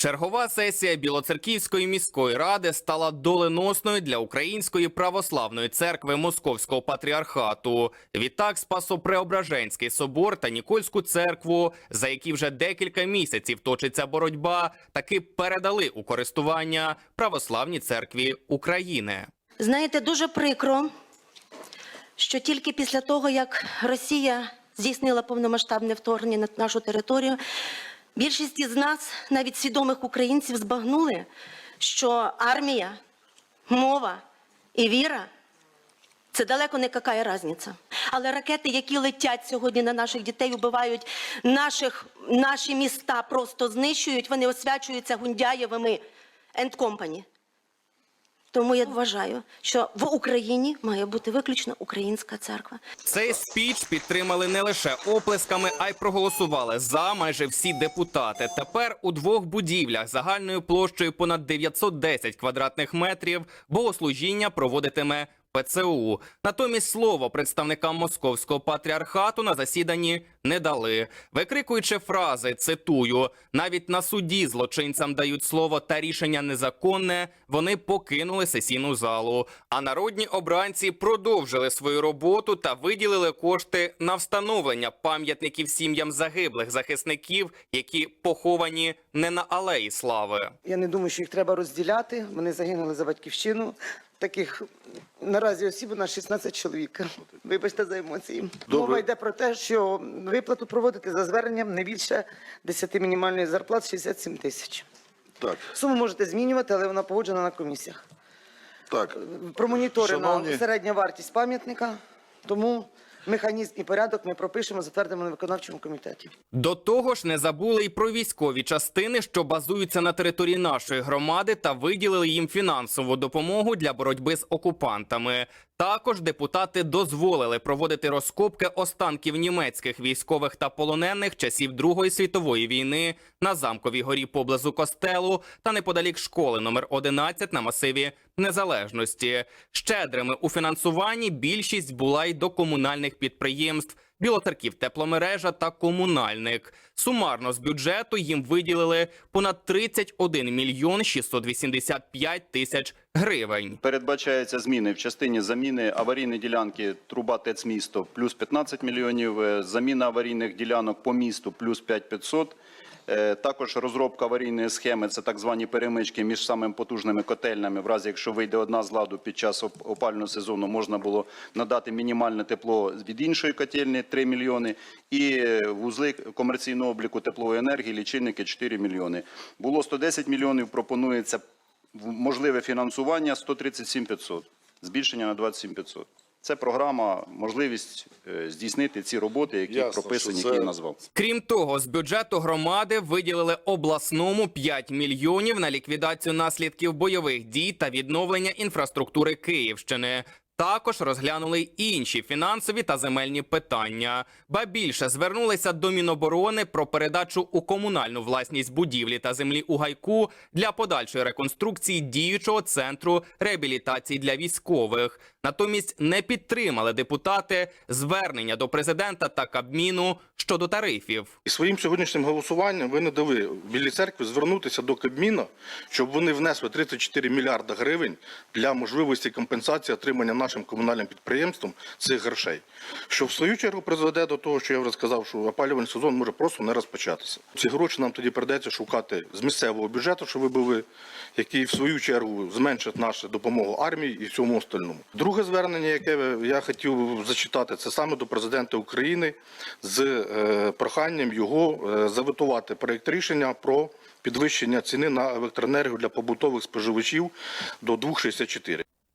Чергова сесія Білоцерківської міської ради стала доленосною для Української православної церкви Московського патріархату. Відтак Спасо-Преображенський собор та Нікольську церкву, за які вже декілька місяців точиться боротьба, таки передали у користування православній церкві України. Знаєте, дуже прикро, що тільки після того, як Росія здійснила повномасштабне вторгнення на нашу територію, більшість із нас, навіть свідомих українців, збагнули, що армія, мова і віра це далеко не какая різниця. Але ракети, які летять сьогодні на наших дітей, убивають наших, наші міста, просто знищують, вони освячуються Гундяєвими and company. Тому я вважаю, що в Україні має бути виключно українська церква. Цей спіч підтримали не лише оплесками, а й проголосували за майже всі депутати. Тепер у двох будівлях загальною площею понад 910 квадратних метрів богослужіння проводитиме ПЦУ. Натомість слово представникам московського патріархату на засіданні не дали, викрикуючи фрази, цитую: навіть на суді злочинцям дають слово та рішення незаконне. Вони покинули сесійну залу. А народні обранці продовжили свою роботу та виділили кошти на встановлення пам'ятників сім'ям загиблих захисників, які поховані не на алеї слави. Я не думаю, що їх треба розділяти. Вони загинули за батьківщину. Таких наразі осіб у нас 16 чоловік. Вибачте за емоції. Добре. Мова йде про те, що виплату проводити за зверненням не більше 10 мінімальної зарплати 67 тисяч. Так, Суму можете змінювати, але вона погоджена на комісіях. так. Промоніторена Шановні- середня вартість пам'ятника, тому механізм і порядок ми пропишемо, затвердимо на виконавчому комітеті. До того ж, не забули й про військові частини, що базуються на території нашої громади, та виділили їм фінансову допомогу для боротьби з окупантами. Також депутати дозволили проводити розкопки останків німецьких військових та полонених часів Другої світової війни на замковій горі поблизу костелу та неподалік школи номер 11 на масиві Незалежності. Щедрими у фінансуванні більшість була й до комунальних підприємств. Білоцерків тепломережа та комунальник. Сумарно з бюджету їм виділили понад 31 мільйон 685 тисяч гривень. Передбачаються зміни в частині заміни аварійної ділянки труба ТЕЦ місто плюс 15 мільйонів, е, заміна аварійних ділянок по місту плюс 5500. Е, Також розробка аварійної схеми це так звані перемички між самими потужними котельнями. В разі якщо вийде одна з ладу під час оп- опалювального сезону, можна було надати мінімальне тепло від іншої котельні 3 мільйони. І е, вузли комерційного обліку теплової енергії, лічильники 4 мільйони. Було 110 мільйонів. Пропонується можливе фінансування 137 500, збільшення на 27 500. Це програма, можливість е, здійснити ці роботи, які Ясно, прописані, це... які я назвав. Крім того, з бюджету громади виділили обласному 5 мільйонів на ліквідацію наслідків бойових дій та відновлення інфраструктури Київщини. Також розглянули інші фінансові та земельні питання. Ба більше звернулися до Міноборони про передачу у комунальну власність будівлі та землі у гайку для подальшої реконструкції діючого центру реабілітації для військових. Натомість не підтримали депутати звернення до президента та Кабміну щодо тарифів. І своїм сьогоднішнім голосуванням ви не дали Білій церкві звернутися до Кабміна, щоб вони внесли 34 мільярда гривень для можливості компенсації отримання нашим комунальним підприємствам цих грошей. Що в свою чергу призведе до того, що я вже сказав, що опалювальний сезон може просто не розпочатися. Ці гроші нам тоді придеться шукати з місцевого бюджету, що ви були, який в свою чергу зменшить нашу допомогу армії і всьому остальному. Друге звернення, яке я хотів зачитати, це саме до президента України з е, проханням його е, заветувати проєкт рішення про підвищення ціни на електроенергію для побутових споживачів до 2,64.